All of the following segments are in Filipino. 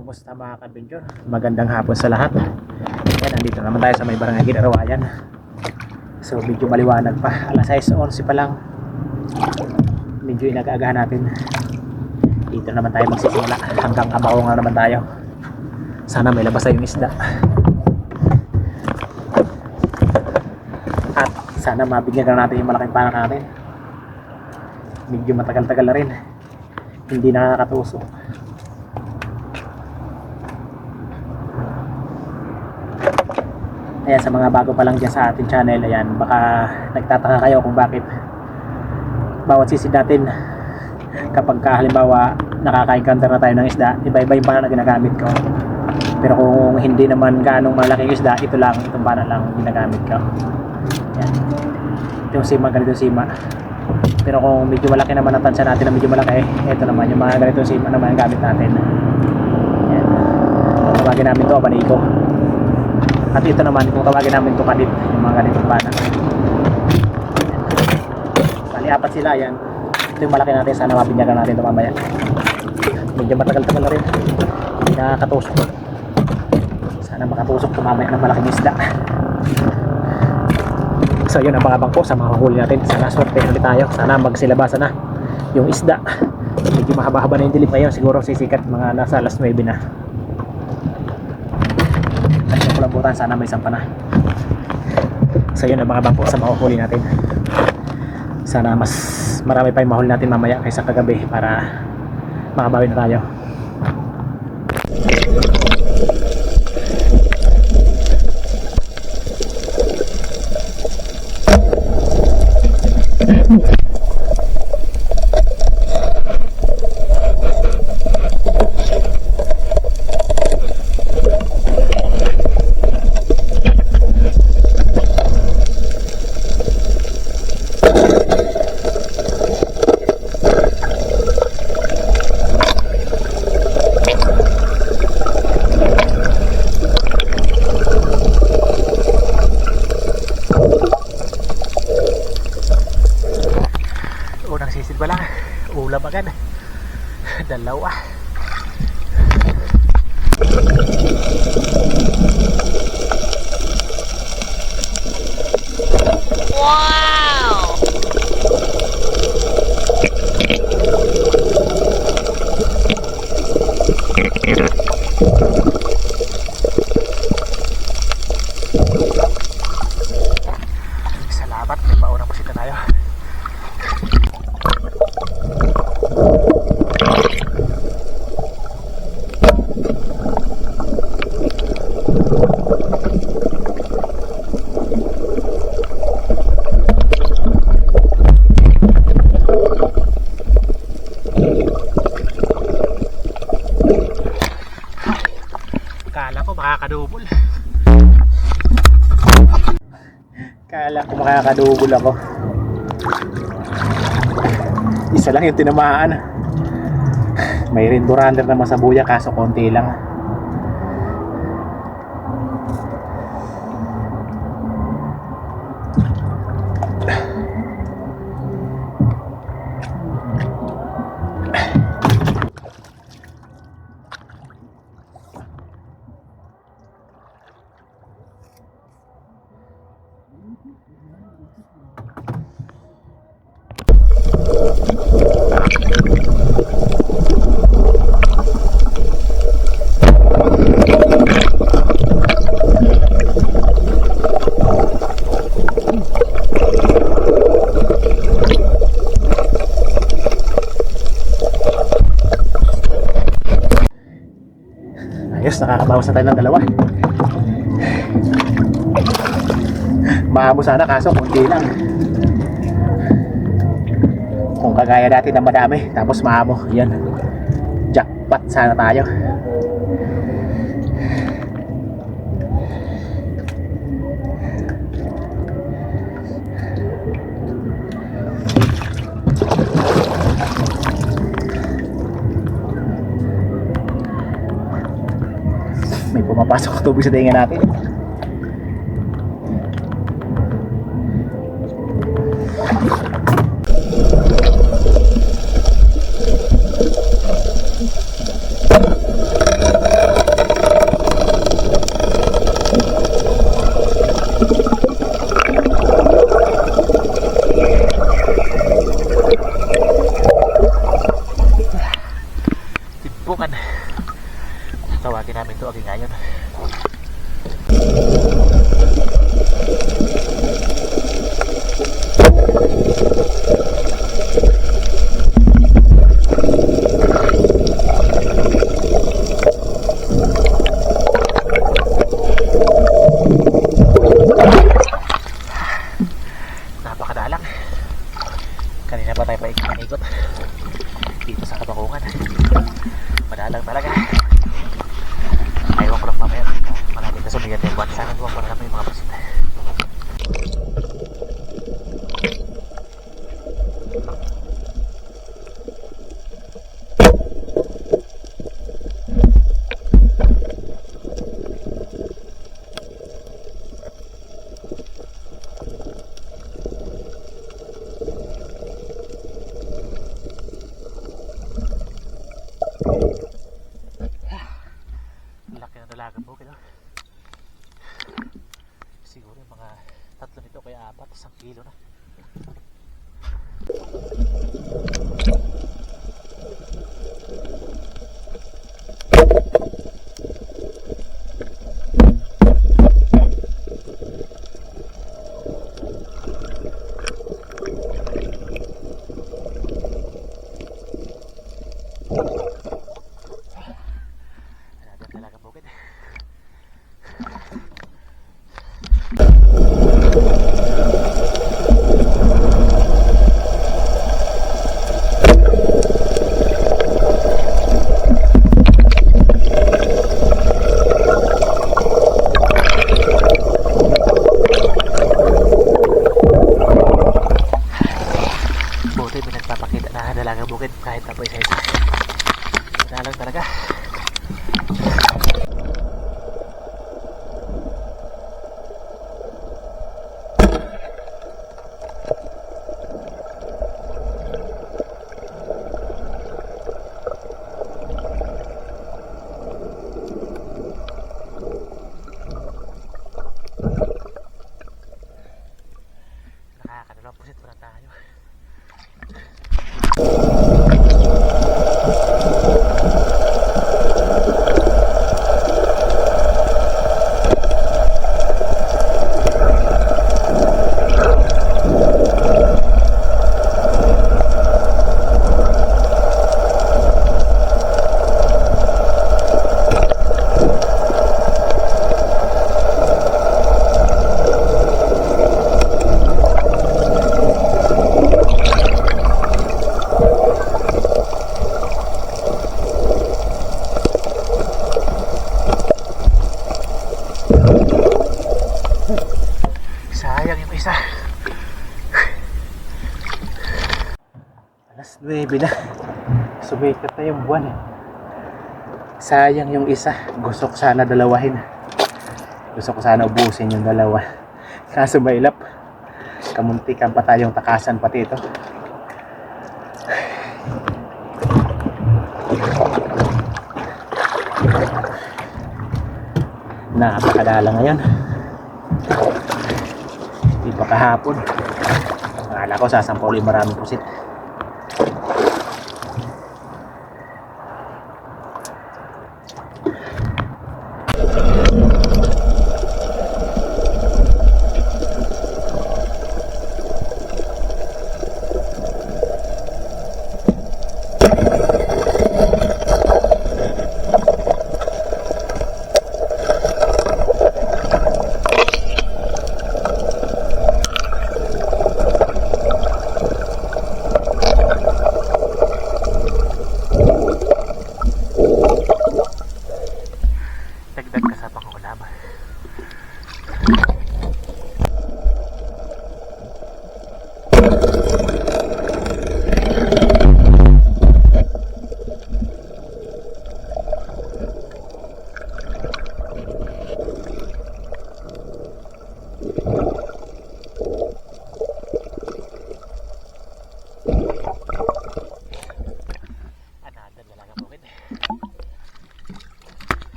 Kumusta mga ka-adventure? Magandang hapon sa lahat. Yan, andito naman tayo sa may barangay Ginarawayan. So, medyo maliwanag pa. Alas 6.11 pa lang. Medyo inag-agahan natin. Dito naman tayo magsisimula. Hanggang abaw nga naman tayo. Sana may labas yung isda. At sana mabigyan na natin yung malaking panak natin. Medyo matagal-tagal na rin. Hindi nakakatusok. Ayan, sa mga bago pa lang dyan sa ating channel, ayan, baka nagtataka kayo kung bakit bawat sisid natin kapag ka, halimbawa nakaka-encounter na tayo ng isda, iba-iba yung pana na ginagamit ko. Pero kung hindi naman ganong malaking isda, ito lang, itong pana lang ginagamit ko. Ayan. Itong sima, ganitong sima. Pero kung medyo malaki naman ang tansya natin na medyo malaki, ito naman, yung mga ganitong sima naman ang gamit natin. Ayan. Tawagin namin to, abaniko. At ito naman, kung tawagin namin ito kadit, yung mga ganitong pana. Bali, apat sila, yan. Ito yung malaki natin, sana mapinyagan natin ito mamaya. Medyo matagal-tagal na rin. Hindi nakakatusok. Sana makatusok ito mamaya ng malaking isda. So yun ang pangabang po sa mga huli natin. Sana swerte ulit tayo. Sana magsilabasan na yung isda. Medyo mahaba-haba na yung dilim ngayon. Siguro sisikat mga nasa alas 9 na. Kulambutan, sana may sampa na. So yun ang mga bangko sa mahuhuli natin. Sana mas marami pa yung mahuli natin mamaya kaysa kagabi para makabawi na tayo. Kala ko makakadubol ako. Isa lang yung tinamaan. May rainbow runner naman sa buya kaso konti lang. Ayos, nakakabawas na tayo ng dalawa. Maamo sana kaso kunti lang. Kagaya dati na madami, tapos maamo, yan. Jackpot sana tayo. May pumapasok tubig sa tinga natin. ngayon. Napakadalang. Kanina pa tayo paikot-ikot dito sa kabakungan. Madalang talaga. Ayaw ko lang mamaya. Malapit na sumigat yung buwan. Sana duwang para naman yung mga pasit. Laki ng dalaga po kilo. Siguro yung mga tatlo nito kaya apat, Alas 9 na. Sumikat na yung buwan eh. Sayang yung isa. Gusto ko sana dalawahin. Gusto ko sana ubusin yung dalawa. Kaso mailap. Kamuntikan pa tayong takasan pati ito. Napakadala ngayon. Hindi pa kahapon. Akala ko sasampuli maraming pusit.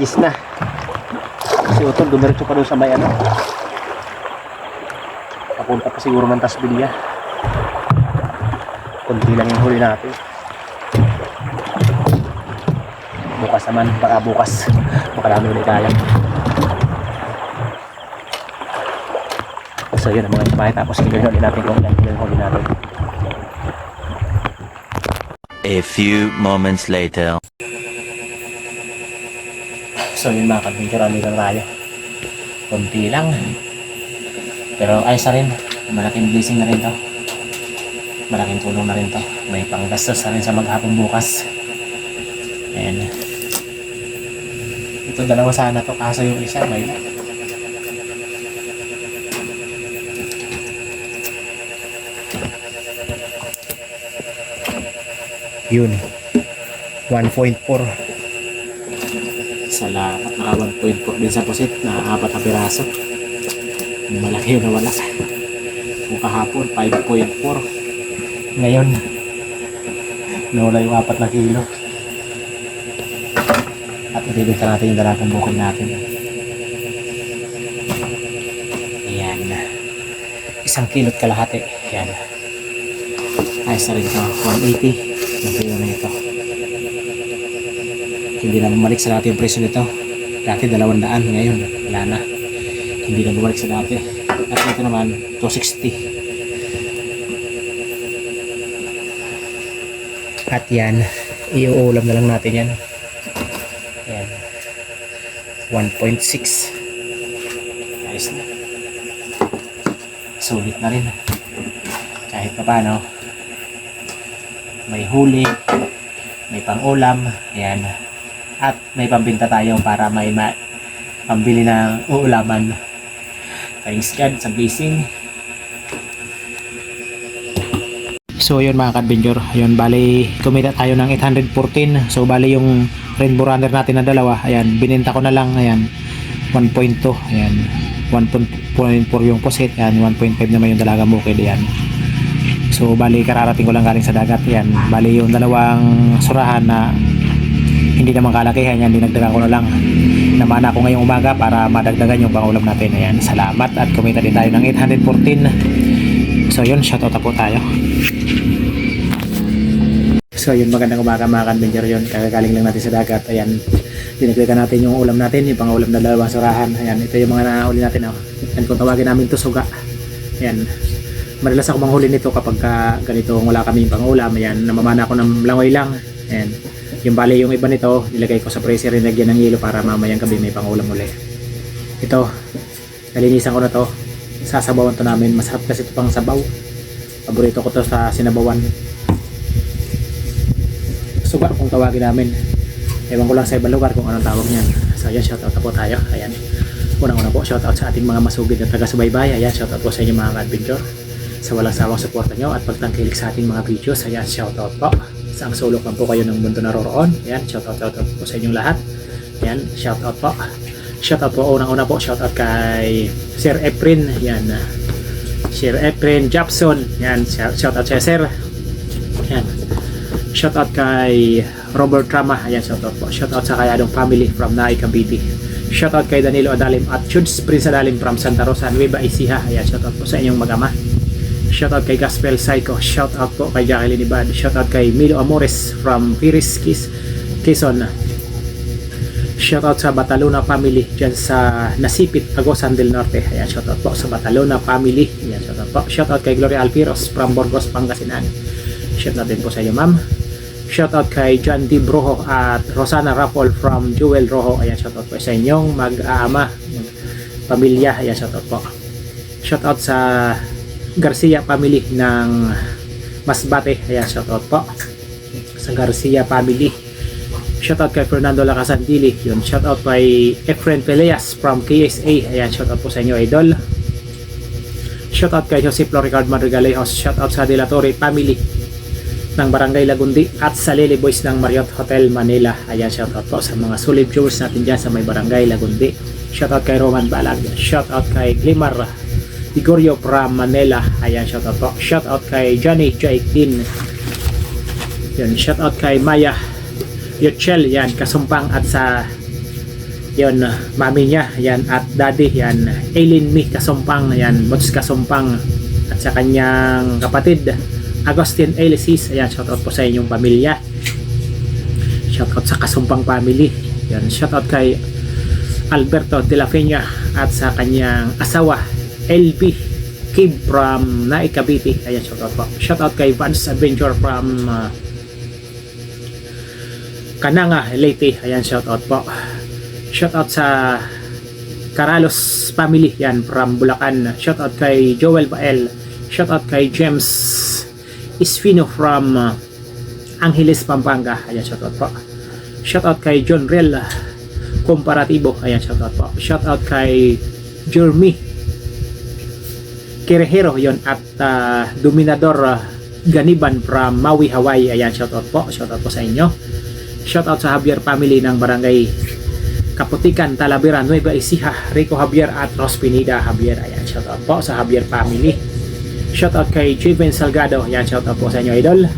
10 na. Si Utol, dumiretso pa doon sa may ano. Papunta pa siguro ng Tasbilya. Kunti lang yung huli natin. Bukas naman, baka bukas. Baka namin ulit kaya. So yun ang mga ipahe. Tapos kilohin ulit natin kung ilan yung huli natin. A few moments later. So yun mga ano lang tayo. Kunti lang. Pero ayos na rin. Malaking blessing na rin to. Malaking tulong na rin to. May panggastos na rin sa maghapon bukas. Ayan. Ito dalawa sana to. Kaso yung isa may Yun. 1.4 Salamat. Naka 1.4 din sa pusit na apat na piraso. Malaki yun nawala. Kung kahapon, 5.4. Ngayon, nawala yung apat na kilo. At ibibigta natin yung dalagang bukid natin. Ayan. Isang kilot kalahati. Ayan. Ayos na rin ito. 180. Ang na ito hindi na bumalik sa dati yung presyo nito. Dati 200 ngayon wala na. Hindi na bumalik sa dati. At ito naman 260 at yan iuulam na lang natin yan. Yan. 1.6 ayos na. Sulit na rin. Kahit pa paano may huli may pang-ulam. Ayan at may pambinta tayo para may ma pambili ng uulaman. Thanks God sa blessing. So yun mga kadventure, yun bali kumita tayo ng 814. So bali yung rainbow runner natin na dalawa, ayan, bininta ko na lang, ayan, 1.2, ayan, 1.4 yung posit, ayan, 1.5 naman yung dalagang bukid, ayan. So bali kararating ko lang galing sa dagat, ayan, bali yung dalawang surahan na hindi naman kalakihan yan, dinagdagan ko na lang namana ko ngayong umaga para madagdagan yung pangulam natin. Ayan, salamat. At kumita din tayo ng 814 so yun, shoutout po tayo. So yun, magandang umaga mga kanbinger yun. Kagagaling lang natin sa dagat. Ayan, dinagdagan natin yung ulam natin yung pangulam na dalawang surahan. Ayan, ito yung mga nauli natin oh. yan kung tawagin namin to suga. Ayan, madalas ako manghuli nito kapag ka ganito wala kami pangulam. Ayan, namamana ko ng langoy lang. Ayan, yung bali yung iba nito nilagay ko sa freezer nilagyan ng yelo para mamayang gabi may pangulam uli. Ito nalinisan ko na to. Sasabawan to namin. Masarap kasi ito pang sabaw. Paborito ko to sa sinabawan. Suga kung tawagin namin. Ewan ko lang sa ibang lugar kung anong tawag niyan. So yan shoutout na po tayo. Ayan. Unang una po shoutout sa ating mga masugid na taga-subaybay. Ayan shoutout po sa inyo mga adventure sa walang sawang suporta nyo at pagtangkilik sa ating mga videos. Ayan shoutout po sa ang sulok lang po kayo ng mundo naroroon. Ayan shoutout shoutout po sa inyong lahat. Ayan shoutout po. Shoutout po unang una po shoutout kay Sir Efren. Ayan. Sir Efren Japson ayan shoutout sa Sir. Ayan. Shoutout kay Robert Trama ayan shoutout po. Shoutout sa Kayadong family from Naay Cavite. Shoutout kay Danilo Adalim at Chuds Prince Adalim from Santa Rosa Nueva Ecija. Ayan shoutout po sa inyong magama Shoutout kay Gospel Psycho. Shoutout po kay Jacqueline Ibad. Shoutout kay Milo Amores from Piris, Kis, Quezon. Shoutout sa Batalona family dyan sa Nasipit, Agosan del Norte. Ayan, shoutout po sa Batalona family. Ayan, shoutout po. Shoutout kay Gloria Alpiros from Burgos, Pangasinan. Shoutout din po sa iyo, ma'am. Shoutout kay John D. Broho at Rosana Rapol from Jewel Rojo. Ayan, shoutout po sa inyong mag-aama, pamilya. Ayan, shoutout po. Shoutout sa Garcia family ng Masbate. Ayan, shoutout po sa Garcia family. Shoutout kay Fernando Lacasandili. Yun, shoutout kay Efren Peleas from KSA. Ayan, shoutout po sa inyo, idol. Shoutout kay Jose Floricard Madrigalejos. Shoutout sa Delatore family ng Barangay Lagundi at sa Lily Boys ng Marriott Hotel Manila. Ayan, shoutout po sa mga solid viewers natin dyan sa may Barangay Lagundi. Shoutout kay Roman Balag. Shoutout kay Glimar Igorio from Manila. Ayan, shoutout po. Shoutout kay Johnny Jaikin. Yun, shoutout kay Maya Yuchel, yan, Kasumpang at sa yon mami niya, yan, at daddy, yan, Aileen Mi Kasumpang, yan, Mods Kasumpang, at sa kanyang kapatid, Agustin Elisis, ayan, shoutout po sa inyong pamilya. Shoutout sa Kasumpang family. Yan, shoutout kay Alberto De Peña at sa kanyang asawa, LB Kib from Naik Cavite. Ayan, shoutout po. Shoutout kay Vance Adventure from uh, Kananga, Leyte. Ayan, shoutout po. Shoutout sa Caralos family. Yan, from Bulacan. Shoutout kay Joel Bael. Shoutout kay James Isfino from uh, Angeles, Pampanga. Ayan, shoutout po. Shoutout kay John Rel Comparatibo. Ayan, shoutout po. Shoutout kay Jeremy Kirehero yon at uh, Dominador uh, Ganiban from Maui, Hawaii. Ayan, shoutout po. Shoutout po sa inyo. Shoutout sa Javier family ng barangay Kaputikan, Talavera, Nueva Ecija, Rico Javier at Ros Pineda Javier. Ayan, shoutout po sa Javier family. Shoutout kay Chiven Salgado. Ayan, shoutout po sa inyo, idol.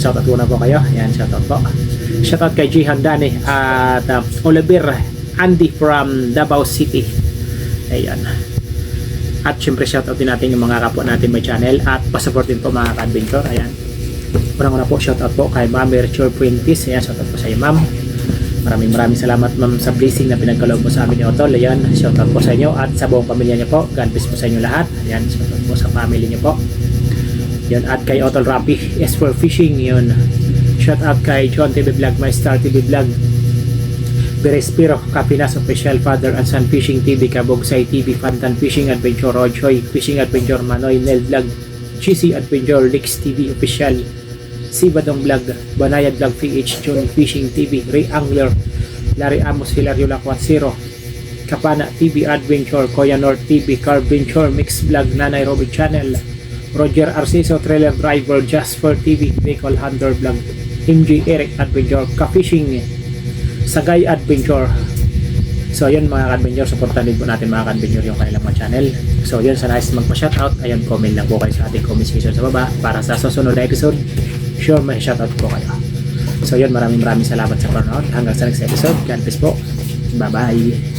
Shoutout muna po kayo. Ayan, shoutout po. Shoutout kay Jihan Dani at uh, Oliver Andy from Davao City. Ayan. At syempre shoutout din natin yung mga kapwa natin may channel at pasupport din po mga ka-adventure. Ayan. Unang una po shoutout po kay Ma'am Virtual Printis. Ayan, shoutout po sa iyo ma'am. Maraming maraming salamat ma'am sa blessing na pinagkaloob mo sa amin ni Otol. Ayan, shoutout po sa inyo at sa buong pamilya niyo po. God bless po sa inyo lahat. Ayan, shoutout po sa family niyo po. Yun, at kay Otol Rapi, S for Fishing, yun. Shout out kay John TV Vlog, My Star TV Vlog, Berespiro, Kapinas Official, Father and Son Fishing TV, Kabogsay TV, Fantan Fishing Adventure, Rojoy, Fishing Adventure, Manoy, Nel Vlog, GC Adventure, Lix TV Official, Sibadong Vlog, Banayad Vlog PH, Johnny Fishing TV, Ray Angler, Larry Amos Hilario Lacuatsiro, Kapana TV Adventure, Koya North TV, Car Venture, Mix Vlog, Nanay Robby Channel, Roger Arciso, Trailer Driver, Jasper TV, Vehicle Hunter Vlog, MJ Eric Adventure, Ka-Fishing, Sagay Adventure. So yun mga ka-adventure, supportan din po natin mga ka-adventure yung kanilang mga channel. So yun, sa nice magpa-shoutout, ayun, comment lang po kayo sa ating comment section sa baba para sa susunod na episode, sure may shoutout po kayo. So yun, maraming maraming salamat sa panonood. Hanggang sa next episode. God bless po. Bye-bye.